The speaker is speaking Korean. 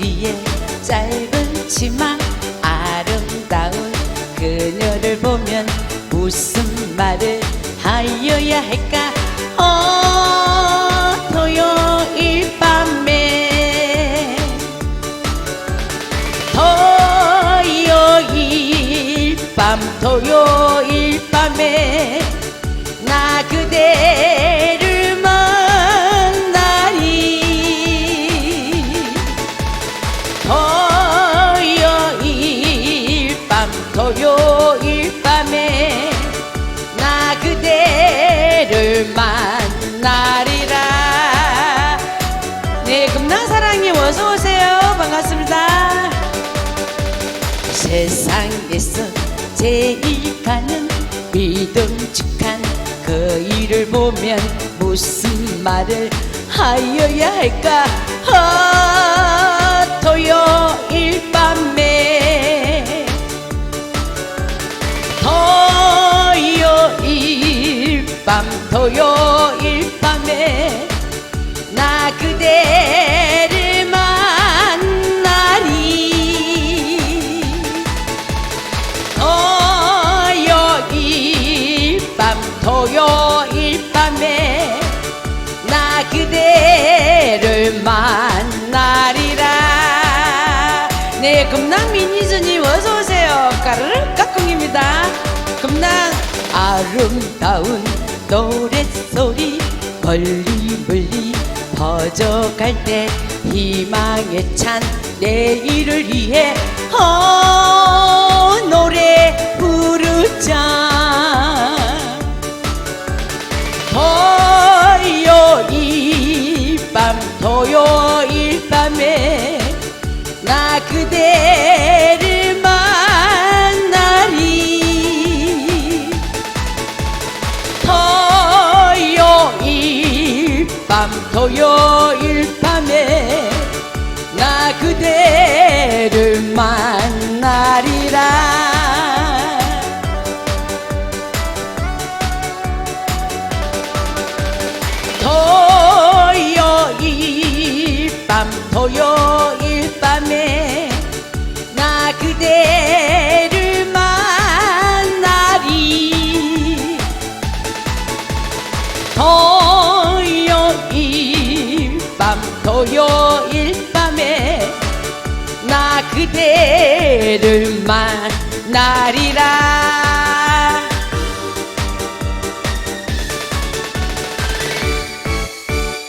위에 짧은 치마 아름다운 그녀를 보면 무슨 말을 하여야 할까? 어 토요일 밤에 토요일 밤 토요일 밤에 토요일 밤에 나 그대를 만나리라. 네 금남사랑님 어서오세요. 반갑습니다. 세상에서 제일 가는 믿음직한 그 일을 보면 무슨 말을 하여야 할까 밤 토요일 밤에 나 그대를 만나리. 토요일 밤 토요일 밤에 나 그대를 만나리라. 네 금남 미니즈님 어서오세요. 까르르 까꿍입니다. 금남 아름다운 노랫소리 멀리 멀리 퍼져갈 때 희망에 찬 내일을 위해 어 노래 부르자. 토요일 밤 토요일 밤에 나 그대 토요일 밤에 나 그대를 만나리라 그대를 만나리라